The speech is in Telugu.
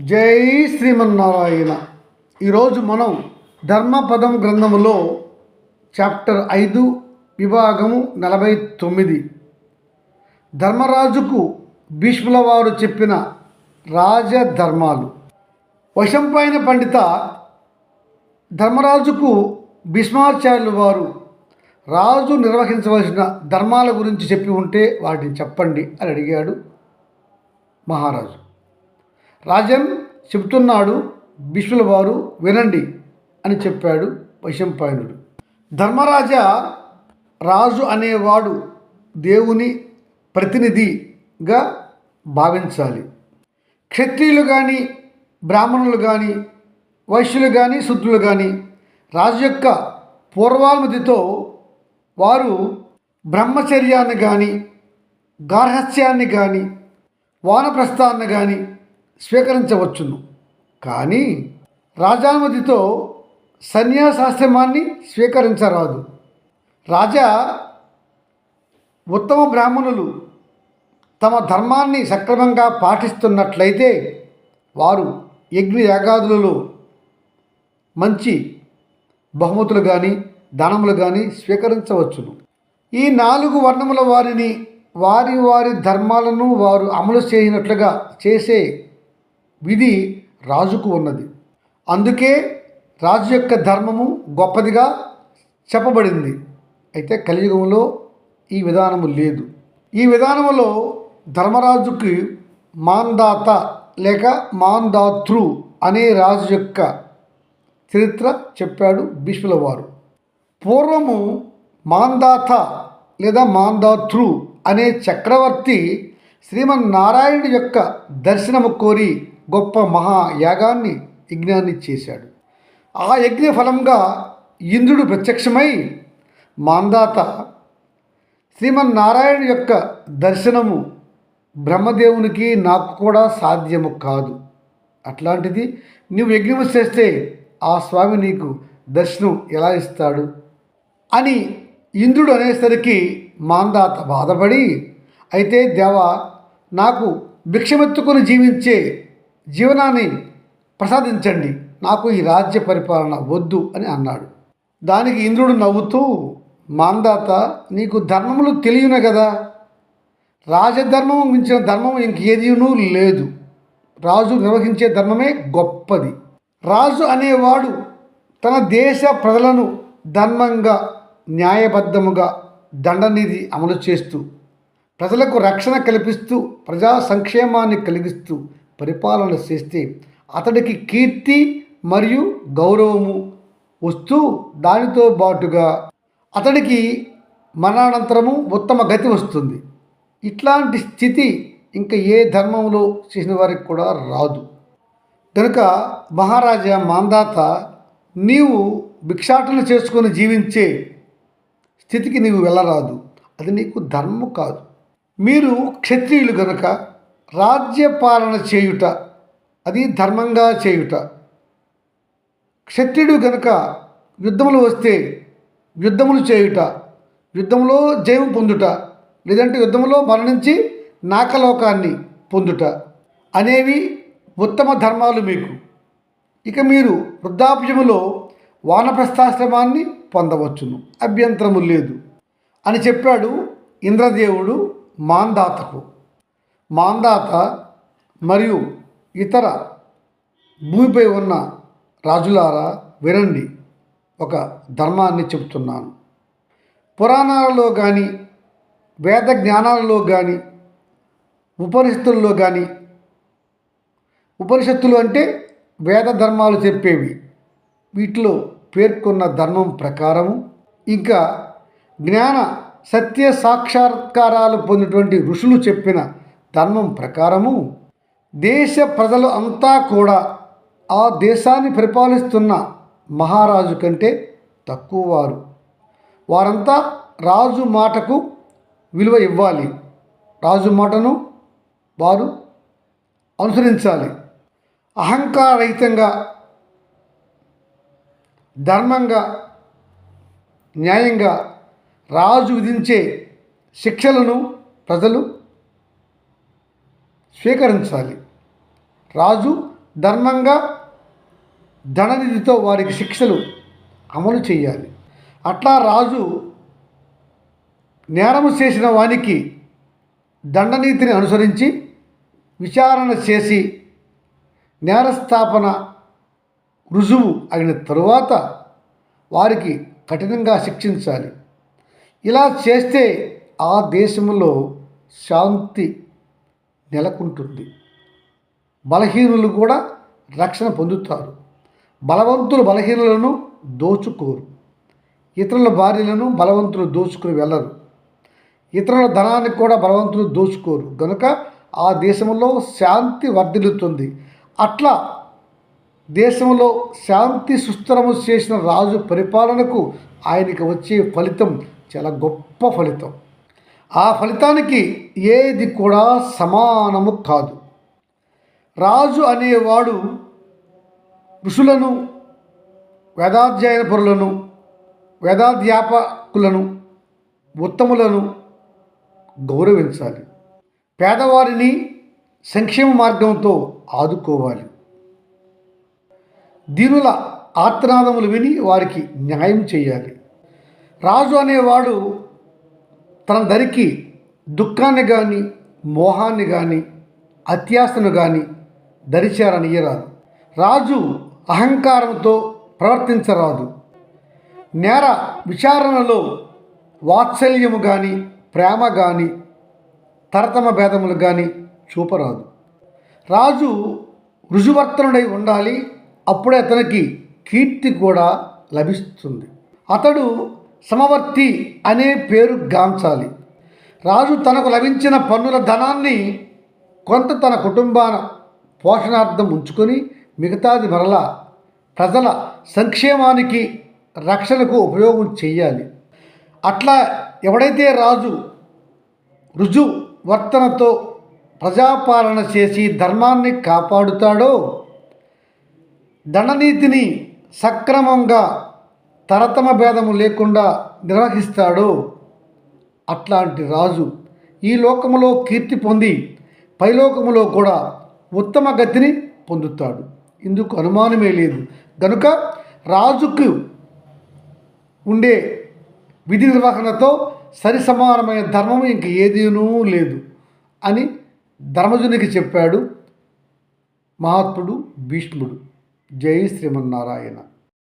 జై శ్రీమన్నారాయణ. ఈరోజు మనం ధర్మపదం గ్రంథములో చాప్టర్ ఐదు విభాగము నలభై తొమ్మిది. ధర్మరాజుకు భీష్ముల వారు చెప్పిన రాజధర్మాలు. వశంపైన పండిత ధర్మరాజుకు భీష్మాచార్యులు వారు రాజు నిర్వహించవలసిన ధర్మాల గురించి చెప్పి ఉంటే వాటిని చెప్పండి అని అడిగాడు మహారాజు. రాజన్ చెబుతున్నాడు భీష్ముల వారు వినండి అని చెప్పాడు వైశంపాయనుడు. ధర్మరాజా రాజు అనేవాడు దేవుని ప్రతినిధిగా భావించాలి. క్షత్రియులు కానీ బ్రాహ్మణులు కానీ వైశ్యులు కానీ శుద్ధులు కానీ రాజు యొక్క పూర్వానుమతితో వారు బ్రహ్మచర్యాన్ని కానీ గార్హస్యాన్ని కానీ వానప్రస్థాన్ని కానీ స్వీకరించవచ్చును. కానీ రాజానుమతితో సన్యాసాశ్రమాన్ని స్వీకరించరాదు. రాజా ఉత్తమ బ్రాహ్మణులు తమ ధర్మాన్ని సక్రమంగా పాటిస్తున్నట్లయితే వారు యజ్ఞ యాగాదులలో మంచి బహుమతులు కానీ దానములు కానీ స్వీకరించవచ్చును. ఈ నాలుగు వర్ణముల వారిని వారి వారి ధర్మాలను వారు అమలు చేయనట్లుగా చేసే విధి రాజుకు ఉన్నది. అందుకే రాజు యొక్క ధర్మము గొప్పదిగా చెప్పబడింది. అయితే కలియుగంలో ఈ విధానము లేదు. ఈ విధానములో ధర్మరాజుకి మాందాత లేక మాందాతృ అనే రాజు యొక్క చరిత్ర చెప్పాడు భీష్ముల వారు. పూర్వము మాందాత లేదా మాందాతృ అనే చక్రవర్తి శ్రీమన్నారాయణుడి యొక్క దర్శనము కోరి గొప్ప మహాయాగాన్ని యజ్ఞాన్ని చేశాడు. ఆ యజ్ఞ ఫలంగా ఇంద్రుడు ప్రత్యక్షమై మాందాత శ్రీమన్నారాయణ యొక్క దర్శనము బ్రహ్మదేవునికి నాకు కూడా సాధ్యము కాదు. అట్లాంటిది నువ్వు యజ్ఞము చేస్తే ఆ స్వామి నీకు దర్శనం ఎలా ఇస్తాడు? అని ఇంద్రుడు అనేసరికి మాందాత బాధపడి అయితే దేవా నాకు భిక్షమెత్తుకొని జీవించే జీవనాన్ని ప్రసాదించండి. నాకు ఈ రాజ్య పరిపాలన వద్దు అని అన్నాడు. దానికి ఇంద్రుడు నవ్వుతూ మాందాత నీకు ధర్మములు తెలియను కదా? రాజధర్మం మించిన ధర్మం ఇంకేదీనూ లేదు. రాజు నిర్వహించే ధర్మమే గొప్పది. రాజు అనేవాడు తన దేశ ప్రజలను ధర్మంగా న్యాయబద్ధముగా దండనిధి అమలు చేస్తూ ప్రజలకు రక్షణ కల్పిస్తూ ప్రజా సంక్షేమాన్ని కలిగిస్తూ పరిపాలన చేస్తే అతడికి కీర్తి మరియు గౌరవము వస్తూ దానితో పాటుగా అతడికి మరణానంతరము ఉత్తమ గతి వస్తుంది. ఇట్లాంటి స్థితి ఇంకా ఏ ధర్మంలో చేసిన వారికి కూడా రాదు. కనుక మహారాజా మాందాత నీవు భిక్షాటన చేసుకొని జీవించే స్థితికి నీవు వెళ్ళరాదు. అది నీకు ధర్మం కాదు. మీరు క్షత్రియులు కనుక రాజ్యపాలన చేయుట అది ధర్మంగా చేయుట. క్షత్రియుడు గనుక యుద్ధములు వస్తే యుద్ధములు చేయుట యుద్ధంలో జయం పొందుట లేదంటే యుద్ధంలో మరణించి నాకలోకాన్ని పొందుట అనేవి ఉత్తమ ధర్మాలు మీకు. ఇక మీరు వృద్ధాప్యములో వానప్రస్థాశ్రమాన్ని పొందవచ్చును. అభ్యంతరము లేదు. అని చెప్పాడు ఇంద్రదేవుడు మాందాతకు. మాందాత మరియు ఇతర భూమిపై ఉన్న రాజులారా వినండి. ఒక ధర్మాన్ని చెబుతున్నాను. పురాణాలలో కానీ వేద జ్ఞానాలలో కానీ ఉపనిషత్తుల్లో కానీ ఉపనిషత్తులు అంటే వేద ధర్మాలు చెప్పేవి. వీటిలో పేర్కొన్న ధర్మం ప్రకారము ఇంకా జ్ఞాన సత్య సాక్షాత్కారాలు పొందినటువంటి ఋషులు చెప్పిన ధర్మం ప్రకారము దేశ ప్రజలు అంతా కూడా ఆ దేశాన్ని పరిపాలిస్తున్న మహారాజు కంటే తక్కువ వారు. వారంతా రాజు మాటకు విలువ ఇవ్వాలి. రాజు మాటను వారు అనుసరించాలి. అహంకారరహితంగా ధర్మంగా న్యాయంగా రాజు విధించే శిక్షలను ప్రజలు స్వీకరించాలి. రాజు ధర్మంగా ధననిధితో వారికి శిక్షలు అమలు చేయాలి. అట్లా రాజు నేరము చేసిన వానికి దండనీతిని అనుసరించి విచారణ చేసి నేరస్థాపన రుజువు అయిన తరువాత వారికి కఠినంగా శిక్షించాలి. ఇలా చేస్తే ఆ దేశంలో శాంతి నెలకొంటుంది. బలహీనులు కూడా రక్షణ పొందుతారు. బలవంతులు బలహీనులను దోచుకోరు. ఇతరుల భార్యలను బలవంతులు దోచుకుని వెళ్ళరు. ఇతరుల ధనాన్ని కూడా బలవంతులు దోచుకోరు. గనుక ఆ దేశంలో శాంతి వర్ధిల్లుతుంది. అట్లా దేశంలో శాంతి సుస్థిరము చేసిన రాజు పరిపాలనకు ఆయనకి వచ్చే ఫలితం చాలా గొప్ప ఫలితం. ఆ ఫలితానికి ఏది కూడా సమానము కాదు. రాజు అనేవాడు ఋషులను వేదాధ్యయన పరులను వేదాధ్యాపకులను ఉత్తములను గౌరవించాలి. పేదవారిని సంక్షేమ మార్గంతో ఆదుకోవాలి. దీనుల ఆత్నాదములు విని వారికి న్యాయం చేయాలి. రాజు అనేవాడు తన దరికి దుఃఖాన్ని కానీ మోహాన్ని కానీ అత్యాసను కానీ దరిచారనియరాదు రాజు అహంకారంతో ప్రవర్తించరాదు. నేర విచారణలో వాత్సల్యము కానీ ప్రేమ కానీ తరతమ భేదములు కానీ చూపరాదు. రాజు రుజువర్తనుడై ఉండాలి అప్పుడే అతనికి కీర్తి కూడా లభిస్తుంది. అతడు సమవర్తి అనే పేరు గాంచాలి. రాజు తనకు లభించిన పన్నుల ధనాన్ని కొంత తన కుటుంబాన పోషణార్థం ఉంచుకొని మిగతాది మరలా ప్రజల సంక్షేమానికి రక్షణకు ఉపయోగం చేయాలి అట్లా ఎవడైతే రాజు రుజు వర్తనతో ప్రజాపాలన చేసి ధర్మాన్ని కాపాడుతాడో దండనీతిని సక్రమంగా తరతమ భేదము లేకుండా నిర్వహిస్తాడో. అట్లాంటి రాజు ఈ లోకములో కీర్తి పొంది పైలోకములో కూడా ఉత్తమ గతిని పొందుతాడు. ఇందుకు అనుమానమే లేదు. గనుక రాజుకు ఉండే విధి నిర్వహణతో సరి సమానమైన ధర్మం ఇంక ఏదీనూ లేదు అని ధర్మజునికి చెప్పాడు మహాత్ముడు భీష్ముడు. జై శ్రీమన్నారాయణ.